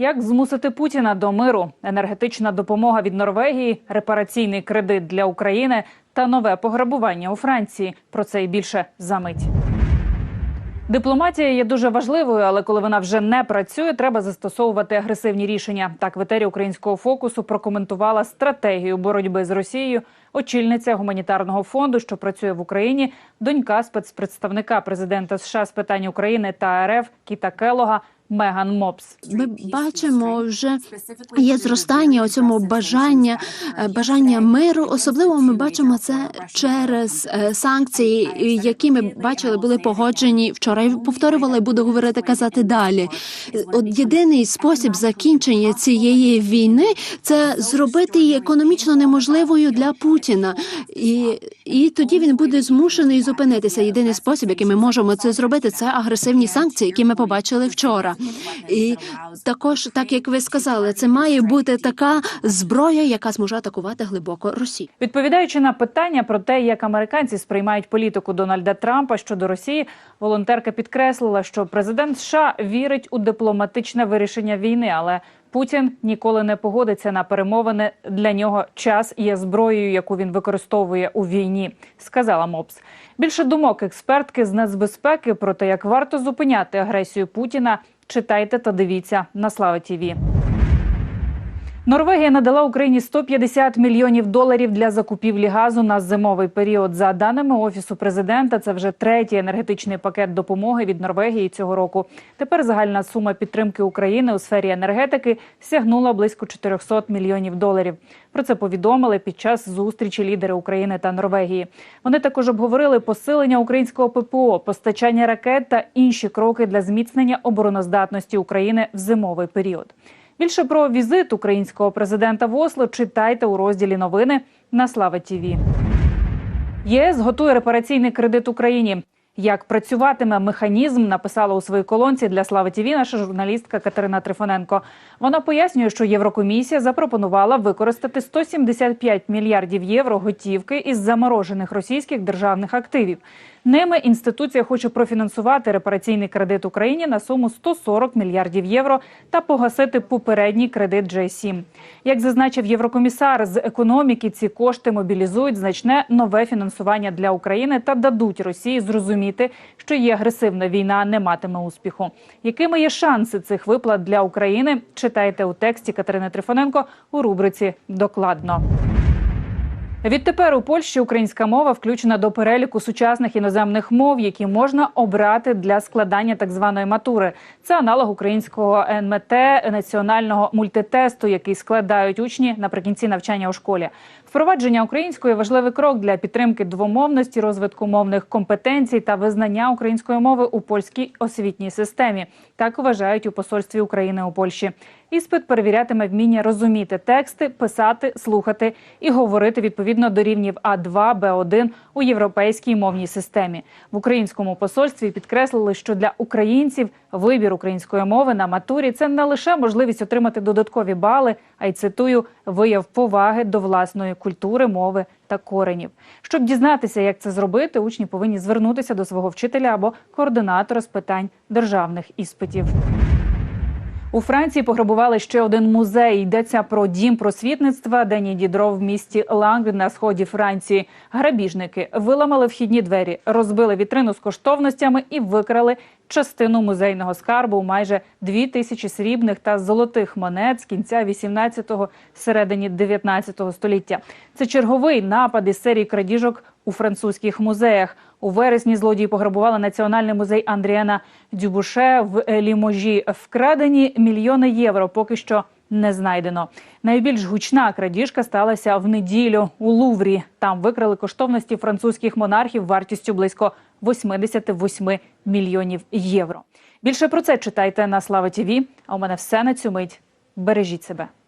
Як змусити Путіна до миру, енергетична допомога від Норвегії, репараційний кредит для України та нове пограбування у Франції. Про це і більше за мить. Дипломатія є дуже важливою, але коли вона вже не працює, треба застосовувати агресивні рішення. Так в етері українського фокусу прокоментувала стратегію боротьби з Росією очільниця гуманітарного фонду, що працює в Україні, донька спецпредставника президента США з питань України та РФ Кіта Келога Меган Мопс. Ми бачимо вже є зростання у цьому бажання е, бажання миру. Особливо ми бачимо це через е, санкції, які ми бачили, були погоджені вчора. І повторювала, буду говорити казати далі. От єдиний спосіб закінчення цієї війни це зробити її економічно неможливою для Путіна, і, і тоді він буде змушений зупинитися. Єдиний спосіб, який ми можемо це зробити, це агресивні санкції, які ми побачили вчора. І також, так як ви сказали, це має бути така зброя, яка зможе атакувати глибоко Росію. Відповідаючи на питання про те, як американці сприймають політику Дональда Трампа щодо Росії, волонтерка підкреслила, що президент США вірить у дипломатичне вирішення війни, але Путін ніколи не погодиться на перемовини. Для нього час є зброєю, яку він використовує у війні, сказала Мопс. Більше думок експертки з нацбезпеки про те, як варто зупиняти агресію Путіна. Читайте та дивіться на Слава Тіві. Норвегія надала Україні 150 мільйонів доларів для закупівлі газу на зимовий період. За даними офісу президента, це вже третій енергетичний пакет допомоги від Норвегії цього року. Тепер загальна сума підтримки України у сфері енергетики сягнула близько 400 мільйонів доларів. Про це повідомили під час зустрічі лідери України та Норвегії. Вони також обговорили посилення українського ППО, постачання ракет та інші кроки для зміцнення обороноздатності України в зимовий період. Більше про візит українського президента в Осло читайте у розділі новини на Слава Тіві. ЄС готує репараційний кредит Україні. Як працюватиме механізм, написала у своїй колонці для Слави Тіві наша журналістка Катерина Трифоненко. Вона пояснює, що Єврокомісія запропонувала використати 175 мільярдів євро готівки із заморожених російських державних активів. Ними інституція хоче профінансувати репараційний кредит Україні на суму 140 мільярдів євро та погасити попередній кредит J7. Як зазначив єврокомісар з економіки, ці кошти мобілізують значне нове фінансування для України та дадуть Росії зрозуміти, що її агресивна війна не матиме успіху. Якими є шанси цих виплат для України? Читайте у тексті Катерини Трифоненко у рубриці Докладно. Відтепер у Польщі українська мова включена до переліку сучасних іноземних мов, які можна обрати для складання так званої матури. Це аналог українського НМТ національного мультитесту, який складають учні наприкінці навчання у школі. Впровадження української важливий крок для підтримки двомовності, розвитку мовних компетенцій та визнання української мови у польській освітній системі. Так вважають у посольстві України у Польщі. Іспит перевірятиме вміння розуміти тексти, писати, слухати і говорити відповідно до рівнів А2, Б1 у європейській мовній системі. В українському посольстві підкреслили, що для українців вибір української мови на матурі це не лише можливість отримати додаткові бали, а й цитую вияв поваги до власної культури, мови та коренів. Щоб дізнатися, як це зробити, учні повинні звернутися до свого вчителя або координатора з питань державних іспитів. У Франції пограбували ще один музей. Йдеться про дім просвітництва Дені Дідро в місті Ланг на сході Франції. Грабіжники виламали вхідні двері, розбили вітрину з коштовностями і викрали частину музейного скарбу майже дві тисячі срібних та золотих монет з кінця 18-го, середині 19-го століття. Це черговий напад із серії крадіжок у французьких музеях. У вересні злодії пограбували національний музей Андріана Дюбуше в Ліможі. Вкрадені мільйони євро. Поки що не знайдено. Найбільш гучна крадіжка сталася в неділю у Луврі. Там викрали коштовності французьких монархів вартістю близько 88 мільйонів євро. Більше про це читайте на Слава Тіві. А у мене все на цю мить. Бережіть себе.